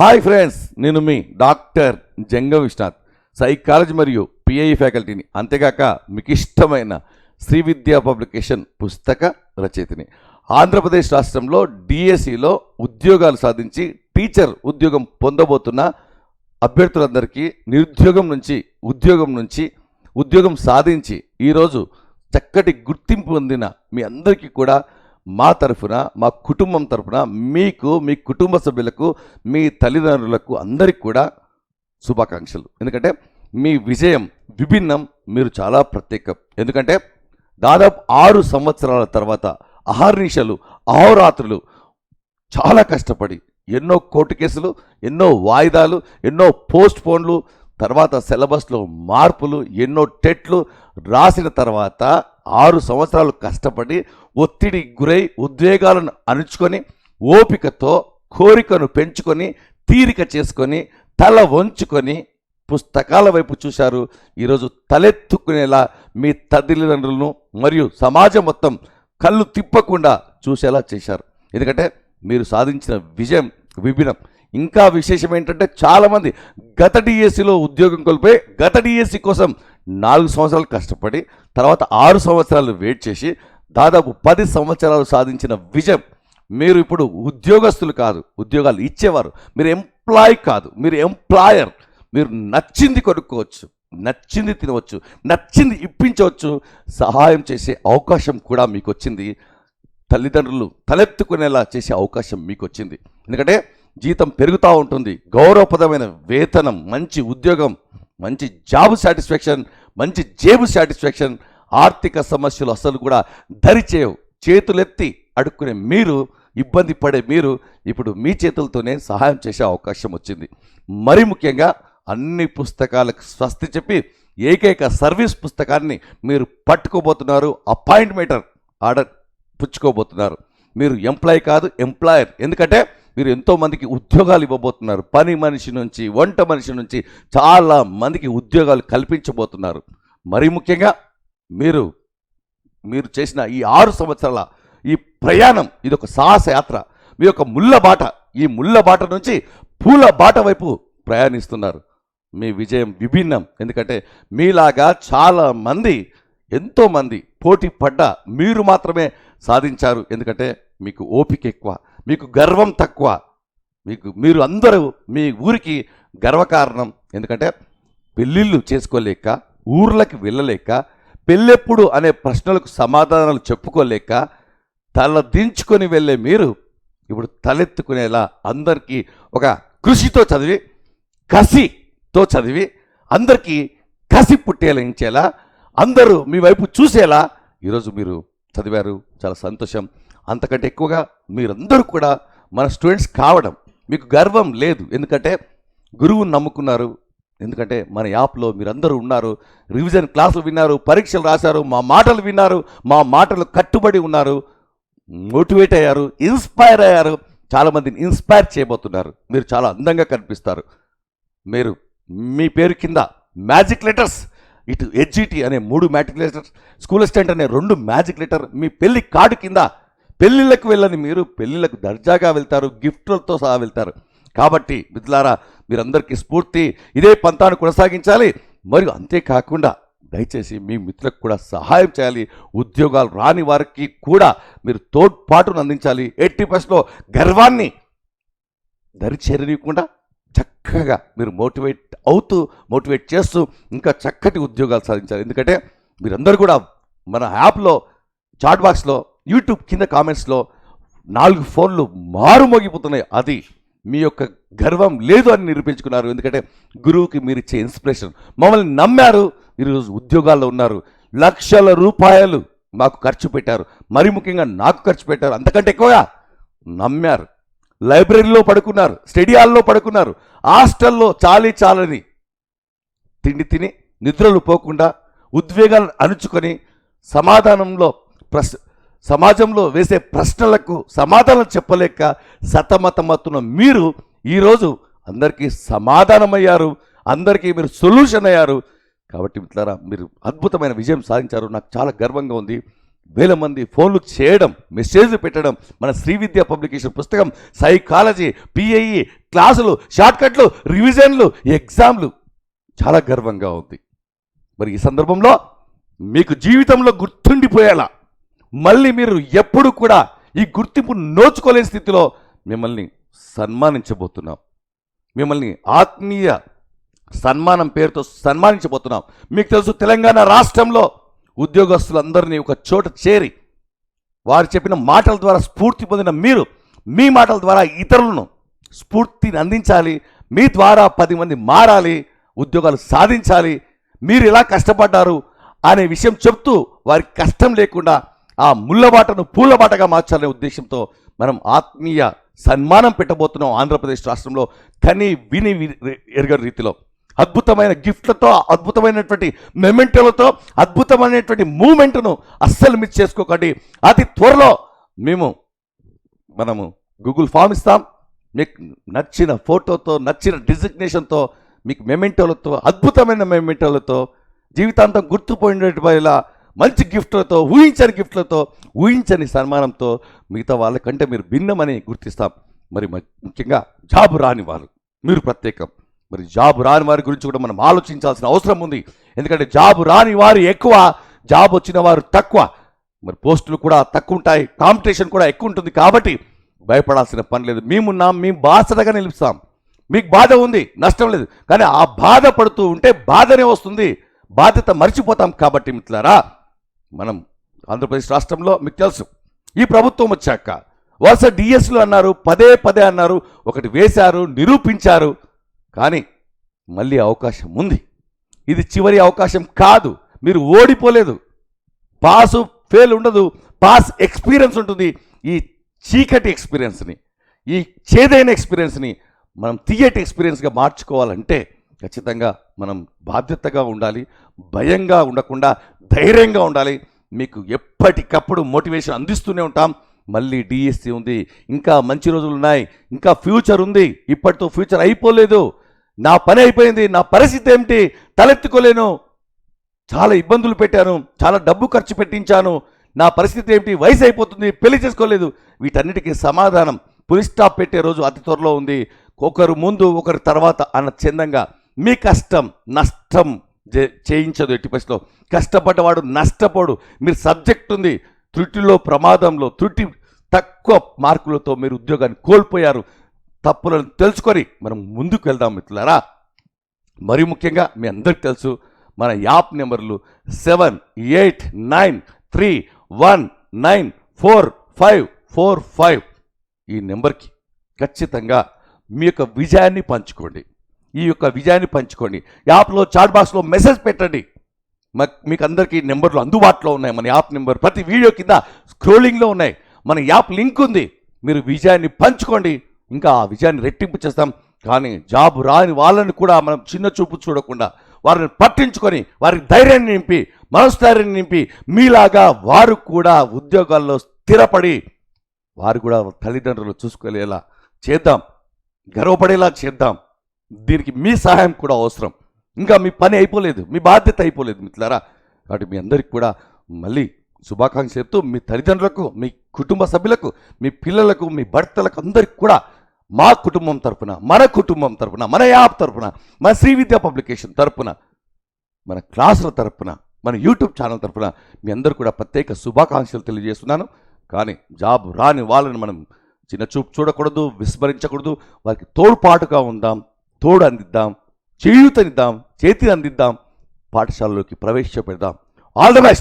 Hi friends నేను మీ doctor Janga Viswanath. Psychology మరియు పిఐ ఫ్యాకల్టీని అంతేగాక మీకు ఇష్టమైన శ్రీ విద్యా పబ్లికేషన్ పుస్తక రచయితని. ఆంధ్రప్రదేశ్ రాష్ట్రంలో డిఎస్సిలో ఉద్యోగాలు సాధించి టీచర్ ఉద్యోగం పొందబోతున్న అభ్యర్థులందరికీ నిరుద్యోగం నుంచి ఉద్యోగం నుంచి ఉద్యోగం సాధించి ఈరోజు చక్కటి గుర్తింపు పొందిన మీ అందరికీ కూడా మా తరఫున మా కుటుంబం తరఫున మీకు మీ కుటుంబ సభ్యులకు మీ తల్లిదండ్రులకు అందరికీ కూడా శుభాకాంక్షలు. ఎందుకంటే మీ విజయం విభిన్నం మీరు చాలా ప్రత్యేకం. ఎందుకంటే దాదాపు ఆరు సంవత్సరాల తర్వాత అహర్నిశలు అహోరాత్రులు చాలా కష్టపడి ఎన్నో కోర్టు కేసులు ఎన్నో వాయిదాలు ఎన్నో పోస్ట్ పోన్లు తర్వాత సిలబస్లో మార్పులు ఎన్నో టెట్లు రాసిన తర్వాత ఆరు సంవత్సరాలు కష్టపడి ఒత్తిడి గురై ఉద్వేగాలను అణుచుకొని ఓపికతో కోరికను పెంచుకొని తీరిక చేసుకొని తల వంచుకొని పుస్తకాల వైపు చూశారు. ఈరోజు తలెత్తుకునేలా మీ తల్లిదండ్రులను మరియు సమాజం మొత్తం కళ్ళు తిప్పకుండా చూసేలా చేశారు. ఎందుకంటే మీరు సాధించిన విజయం విభిన్నం. ఇంకా విశేషం ఏంటంటే చాలామంది గత డిఎస్సిలో ఉద్యోగం కోల్పోయి గత డిఎస్సి కోసం నాలుగు సంవత్సరాలు కష్టపడి తర్వాత ఆరు సంవత్సరాలు వెయిట్ చేసి దాదాపు పది సంవత్సరాలు సాధించిన విజయం మీరు ఇప్పుడు ఉద్యోగస్తులు కాదు ఉద్యోగాలు ఇచ్చేవారు. మీరు ఎంప్లాయ్ కాదు మీరు ఎంప్లాయర్ మీరు నచ్చింది కొనుక్కోవచ్చు నచ్చింది తినవచ్చు నచ్చింది ఇప్పించవచ్చు. సహాయం చేసే అవకాశం కూడా మీకు వచ్చింది తల్లిదండ్రులు తలెత్తుకునేలా చేసే అవకాశం మీకు వచ్చింది ఎందుకంటే జీతం పెరుగుతూ ఉంటుంది. గౌరవప్రదమైన వేతనం మంచి ఉద్యోగం మంచి జాబ్ సాటిస్ఫాక్షన్ మంచి జేబు సాటిస్ఫాక్షన్ ఆర్థిక సమస్యలు అసలు కూడా దరిచేయవు. చేతులెత్తి అడుక్కునే మీరు ఇబ్బంది పడే మీరు ఇప్పుడు మీ చేతులతోనే సహాయం చేసే అవకాశం వచ్చింది. మరి ముఖ్యంగా అన్ని పుస్తకాలకు స్వస్తి చెప్పి ఏకైక సర్వీస్ పుస్తకాన్ని మీరు పట్టుకోబోతున్నారు అపాయింట్మెంటర్ ఆర్డర్ పుచ్చుకోబోతున్నారు. మీరు ఎంప్లాయ్ కాదు ఎంప్లాయర్. ఎందుకంటే మీరు ఎంతోమందికి ఉద్యోగాలు ఇవ్వబోతున్నారు. పని మనిషి నుంచి వంట మనిషి నుంచి చాలా మందికి ఉద్యోగాలు కల్పించబోతున్నారు. మరి ముఖ్యంగా మీరు మీరు చేసిన ఈ ఆరు సంవత్సరాల ఈ ప్రయాణం ఇది ఒక సాహస యాత్ర. మీ యొక్క ముళ్ళ బాట ఈ ముళ్ళ బాట నుంచి పూల బాట వైపు ప్రయాణిస్తున్నారు. మీ విజయం విభిన్నం. ఎందుకంటే మీలాగా చాలా మంది ఎంతోమంది పోటీ పడ్డ మీరు మాత్రమే సాధించారు. ఎందుకంటే మీకు ఓపిక ఎక్కువ. మీకు గర్వం తక్కువ. మీకు మీరు అందరూ మీ ఊరికి గర్వకారణం. ఎందుకంటే పెళ్ళిళ్ళు చేసుకోలేక ఊర్లకి వెళ్ళలేక పెళ్ళెప్పుడు అనే ప్రశ్నలకు సమాధానాలు చెప్పుకోలేక తల దించుకొని వెళ్ళే మీరు ఇప్పుడు తలెత్తుకునేలా అందరికీ ఒక కృషితో చదివి కసితో చదివి అందరికీ కసి పుట్టేలా అందరూ మీ వైపు చూసేలా ఈరోజు మీరు చదివారు. చాలా సంతోషం. అంతకంటే ఎక్కువగా మీరందరూ కూడా మన స్టూడెంట్స్ కావడం మీకు గర్వం లేదు. ఎందుకంటే గురువుని నమ్ముకున్నారు. ఎందుకంటే మన యాప్లో మీరందరూ ఉన్నారు. రివిజన్ క్లాసులు విన్నారు. పరీక్షలు రాశారు. మా మాటలు విన్నారు. మా మాటలు కట్టుబడి ఉన్నారు. మోటివేట్ అయ్యారు. ఇన్స్పైర్ అయ్యారు. చాలామందిని ఇన్స్పైర్ చేయబోతున్నారు. మీరు చాలా అందంగా కనిపిస్తారు. మీరు మీ పేరు కింద మ్యాజిక్ లెటర్స్ ఇటు హెచ్జిటి అనే మూడు మ్యాజిక్ లెటర్స్ స్కూల్ అసిస్టెంట్ అనే రెండు మ్యాజిక్ లెటర్ మీ పెళ్ళి కార్డు కింద పెళ్ళిళ్ళకు వెళ్ళని మీరు పెళ్ళిళ్ళకు దర్జాగా వెళ్తారు గిఫ్ట్లతో సహా వెళ్తారు. కాబట్టి మిత్రులారా మీరందరికీ స్ఫూర్తి. ఇదే పంతాను కొనసాగించాలి. మరియు అంతేకాకుండా దయచేసి మీ మిత్రులకు కూడా సహాయం చేయాలి. ఉద్యోగాలు రాని వారికి కూడా మీరు తోడ్పాటును అందించాలి. ఎయిటీ పర్సెంట్లో గర్వాన్ని దరిచేరనీయకుండా చక్కగా మీరు మోటివేట్ అవుతూ మోటివేట్ చేస్తూ ఇంకా చక్కటి ఉద్యోగాలు సాధించాలి. ఎందుకంటే మీరందరూ కూడా మన యాప్లో చాట్ బాక్స్లో యూట్యూబ్ కింద కామెంట్స్లో నాలుగు ఫోన్లు మారుమోగిపోతున్నాయి. అది మీ యొక్క గర్వం లేదు అని నిరూపించుకున్నారు. ఎందుకంటే గురువుకి మీరు ఇచ్చే ఇన్స్పిరేషన్. మమ్మల్ని నమ్మారు. ఈరోజు ఉద్యోగాల్లో ఉన్నారు. లక్షల రూపాయలు మాకు ఖర్చు పెట్టారు. మరి ముఖ్యంగా నాకు ఖర్చు పెట్టారు. అంతకంటే ఎక్కువగా నమ్మారు. లైబ్రరీలో పడుకున్నారు. స్టేడియాల్లో పడుకున్నారు. హాస్టల్లో చాలీ చాలని తిండి తిని నిద్రలు పోకుండా ఉద్వేగాలను అణుచుకొని సమాధానంలో ప్రశ్న సమాజంలో వేసే ప్రశ్నలకు సమాధానం చెప్పలేక సతమతమతున్న మీరు ఈరోజు అందరికీ సమాధానమయ్యారు అందరికీ మీరు సొల్యూషన్ అయ్యారు. కాబట్టి మిత్రులారా మీరు అద్భుతమైన విజయం సాధించారు. నాకు చాలా గర్వంగా ఉంది. వేల మంది ఫోన్లు చేయడం మెసేజ్లు పెట్టడం మన శ్రీ విద్యా పబ్లికేషన్ పుస్తకం సైకాలజీ పిఐఈ క్లాసులు షార్ట్కట్లు రివిజన్లు ఎగ్జామ్లు. చాలా గర్వంగా ఉంది. మరి ఈ సందర్భంలో మీకు జీవితంలో గుర్తుండిపోయేలా మళ్ళీ మీరు ఎప్పుడు కూడా ఈ గుర్తింపు నోచుకోలేని స్థితిలో మిమ్మల్ని సన్మానించబోతున్నాం. మిమ్మల్ని ఆత్మీయ సన్మానం పేరుతో సన్మానించబోతున్నాం. మీకు తెలుసు తెలంగాణ రాష్ట్రంలో ఉద్యోగస్తులందరినీ ఒక చోట చేరి వారు చెప్పిన మాటల ద్వారా స్ఫూర్తి పొందిన మీరు మీ మాటల ద్వారా ఇతరులను స్ఫూర్తిని అందించాలి మీ ద్వారా పది మంది మారాలి ఉద్యోగాలు సాధించాలి మీరు ఎలా కష్టపడ్డారు అనే విషయం చెప్తూ వారికి కష్టం లేకుండా ఆ ముళ్ళబాటను పూలబాటగా మార్చాలనే ఉద్దేశంతో మనం ఆత్మీయ సన్మానం పెట్టబోతున్నాం ఆంధ్రప్రదేశ్ రాష్ట్రంలో కని విని ఎరగని రీతిలో. అద్భుతమైన గిఫ్ట్లతో అద్భుతమైనటువంటి మెమెంటోలతో అద్భుతమైనటువంటి మూమెంట్ను అస్సలు మిస్ చేసుకోకండి. అతి త్వరలో మేము మనము గూగుల్ ఫామ్ ఇస్తాం. మీకు నచ్చిన ఫోటోతో నచ్చిన డిజిగ్నేషన్తో మీకు మెమెంటోలతో అద్భుతమైన మెమెంటోలతో జీవితాంతం గుర్తుపోయినట్టులా మంచి గిఫ్ట్లతో ఊహించని గిఫ్ట్లతో ఊహించని సన్మానంతో మిగతా వాళ్ళకంటే మీరు భిన్నమని గుర్తిస్తాం. మరి ముఖ్యంగా జాబ్ రాని వారు. మీరు ప్రత్యేకం. మరి జాబ్ రాని వారి గురించి కూడా మనం ఆలోచించాల్సిన అవసరం ఉంది. ఎందుకంటే జాబ్ రాని వారు ఎక్కువ జాబ్ వచ్చిన వారు తక్కువ. మరి పోస్టులు కూడా తక్కువ ఉంటాయి కాంపిటీషన్ కూడా ఎక్కువ ఉంటుంది కాబట్టి భయపడాల్సిన పని లేదు. మేమున్నాం మేము బాసటగా నిలుస్తాం. మీకు బాధ ఉంది నష్టం లేదు. కానీ ఆ బాధ పడుతూ ఉంటే బాధనే వస్తుంది. బాధ్యత మర్చిపోతాం కాబట్టి మిత్రులారా మనం ఆంధ్రప్రదేశ్ రాష్ట్రంలో మీకు తెలుసు. ఈ ప్రభుత్వం వచ్చాక వరుస డిఎస్లు అన్నారు పదే పదే అన్నారు ఒకటి వేశారు నిరూపించారు. కానీ మళ్ళీ అవకాశం ఉంది. ఇది చివరి అవకాశం కాదు. మీరు ఓడిపోలేదు. పాసు ఫెయిల్ ఉండదు. పాస్ ఎక్స్పీరియన్స్ ఉంటుంది. ఈ చీకటి ఎక్స్పీరియన్స్ని ఈ చేదైన ఎక్స్పీరియన్స్ని మనం తీయటి ఎక్స్పీరియన్స్గా మార్చుకోవాలంటే ఖచ్చితంగా మనం బాధ్యతగా ఉండాలి భయంగా ఉండకుండా ధైర్యంగా ఉండాలి. మీకు ఎప్పటికప్పుడు మోటివేషన్ అందిస్తూనే ఉంటాం. మళ్ళీ డిఎస్సి ఉంది. ఇంకా మంచి రోజులు ఉన్నాయి. ఇంకా ఫ్యూచర్ ఉంది. ఇప్పటితో ఫ్యూచర్ అయిపోలేదు. నా పని అయిపోయింది. నా పరిస్థితి ఏమిటి? తలెత్తుకోలేను. చాలా ఇబ్బందులు పెట్టాను. చాలా డబ్బు ఖర్చు పెట్టించాను. నా పరిస్థితి ఏమిటి? వయసు అయిపోతుంది. పెళ్ళి చేసుకోలేదు. వీటన్నిటికీ సమాధానం. పులి స్టాప్ పెట్టే రోజు అతి త్వరలో ఉంది. ఒకరు ముందు ఒకరు తర్వాత అన్న చందంగా. మీ కష్టం నష్టం చేయించదు ఎట్టి పరిస్థితిలో. కష్టపడ్డవాడు నష్టపోడు. మీరు సబ్జెక్ట్ ఉంది త్రుటిలో ప్రమాదంలో త్రుటి తక్కువ మార్కులతో మీరు ఉద్యోగాన్ని కోల్పోయారు. తప్పులను తెలుసుకొని మనం ముందుకు వెళ్దాం మిత్రులారా. మరి ముఖ్యంగా మీ అందరికి తెలుసు మన యాప్ నెంబర్లు seven eight nine three one nine four five four five. ఈ నెంబర్కి ఖచ్చితంగా మీ యొక్క విజయాన్ని పంచుకోండి. ఈ యొక్క విజయాన్ని పంచుకోండి. యాప్లో చాట్ బాక్స్లో మెసేజ్ పెట్టండి. మీకు అందరికీ నెంబర్లు అందుబాటులో ఉన్నాయి. మన యాప్ నెంబర్ ప్రతి వీడియో కింద స్క్రోలింగ్లో ఉన్నాయి. మన యాప్ లింక్ ఉంది. మీరు విజయాన్ని పంచుకోండి. ఇంకా ఆ విజయాన్ని రెట్టింపు చేస్తాం. కానీ జాబ్ రాని వాళ్ళని కూడా మనం చిన్న చూపు చూడకుండా వారిని పట్టించుకొని వారికి ధైర్యాన్ని నింపి మనస్థైర్యాన్ని నింపి మీలాగా వారు కూడా ఉద్యోగాల్లో స్థిరపడి వారు కూడా తల్లిదండ్రులు చూసుకోలేలా చేద్దాం. గర్వపడేలా చేద్దాం. దీనికి మీ సహాయం కూడా అవసరం. ఇంకా మీ పని అయిపోలేదు మీ బాధ్యత అయిపోలేదు మిత్రులారా. కాబట్టి మీ అందరికి కూడా మళ్ళీ శుభాకాంక్ష చెప్తూ మీ తల్లిదండ్రులకు మీ కుటుంబ సభ్యులకు మీ పిల్లలకు మీ భర్తలకు అందరికి కూడా మా కుటుంబం తరపున మన కుటుంబం తరపున మన యాప్ తరపున మన శ్రీ విద్యా పబ్లికేషన్ తరపున మన క్లాసుల తరపున మన యూట్యూబ్ ఛానల్ తరపున మీ అందరు కూడా ప్రత్యేక శుభాకాంక్షలు తెలియజేస్తున్నాను. కానీ జాబ్ రాని వాళ్ళని మనం చిన్న చూపు చూడకూడదు విస్మరించకూడదు వారికి తోడ్పాటుగా ఉందాం. తోడు అందిద్దాం చేయూతనిద్దాం చేతిని అందిద్దాం పాఠశాలలోకి ప్రవేశపెడదాం. All the best